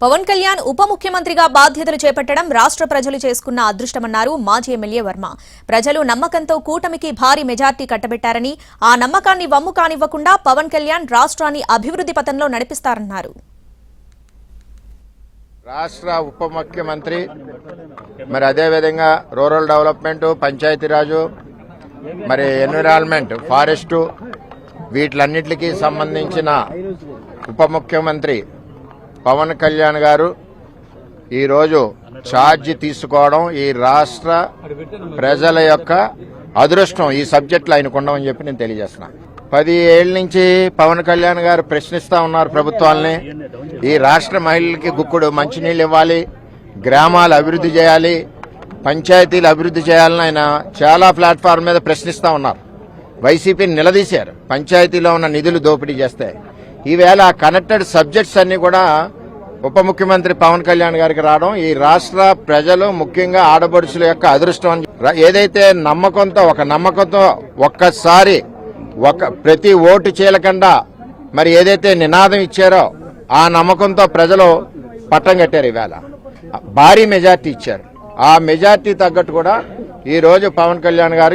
పవన్ కళ్యాణ్ ఉప ముఖ్యమంత్రిగా బాధ్యతలు చేపట్టడం రాష్ట్ర ప్రజలు చేసుకున్న అదృష్టమన్నారు మాజీ ఎమ్మెల్యే వర్మ. ప్రజలు నమ్మకంతో కూటమికి భారీ మెజార్టీ కట్టబెట్టారని ఆ నమ్మకాన్ని వమ్ము కానివ్వకుండా పవన్ కళ్యాణ్ రాష్ట్రాన్ని అభివృద్ధి పథంలో నడిపిస్తారన్నారు. రాష్ట్ర ఉప ముఖ్యమంత్రి మరి అదేవిధంగా రూరల్ డెవలప్మెంట్ పంచాయతీరాజు మరి ఎన్విరాన్మెంట్ ఫారెస్టు వీటిలన్నిటికీ సంబంధించిన ఉప ముఖ్యమంత్రి పవన్ కళ్యాణ్ గారు ఈరోజు ఛార్జ్ తీసుకోవడం ఈ రాష్ట్ర ప్రజల యొక్క అదృష్టం. ఈ సబ్జెక్టులో ఆయనకు ఉండమని చెప్పి నేను తెలియజేస్తున్నా. పది ఏళ్ళ నుంచి పవన్ కళ్యాణ్ గారు ప్రశ్నిస్తా ఉన్నారు ప్రభుత్వాల్ని. ఈ రాష్ట్ర మహిళలకి గుక్కుడు మంచినీళ్ళు ఇవ్వాలి గ్రామాలు అభివృద్ధి చేయాలి పంచాయతీలు అభివృద్ధి చేయాలని ఆయన చాలా ప్లాట్ఫామ్ మీద ప్రశ్నిస్తా ఉన్నారు. వైసీపీని నిలదీశారు. పంచాయతీలో ఉన్న నిధులు దోపిడీ చేస్తే. ఈవేళ కనెక్టెడ్ సబ్జెక్ట్స్ అన్ని కూడా ఉప ముఖ్యమంత్రి పవన్ కళ్యాణ్ గారికి రావడం ఈ రాష్ట్ర ప్రజలు ముఖ్యంగా ఆడపడుచుల యొక్క అదృష్టం అని ఏదైతే నమ్మకంతో ఒక నమ్మకంతో ఒక్కసారి ఒక ప్రతి ఓటు చీలకుండా మరి ఏదైతే నినాదం ఇచ్చారో ఆ నమ్మకంతో ప్రజలు పట్టం కట్టారు ఈవేళ భారీ మెజార్టీ ఇచ్చారు. ఆ మెజార్టీ తగ్గట్టు కూడా ఈ రోజు పవన్ కళ్యాణ్ గారు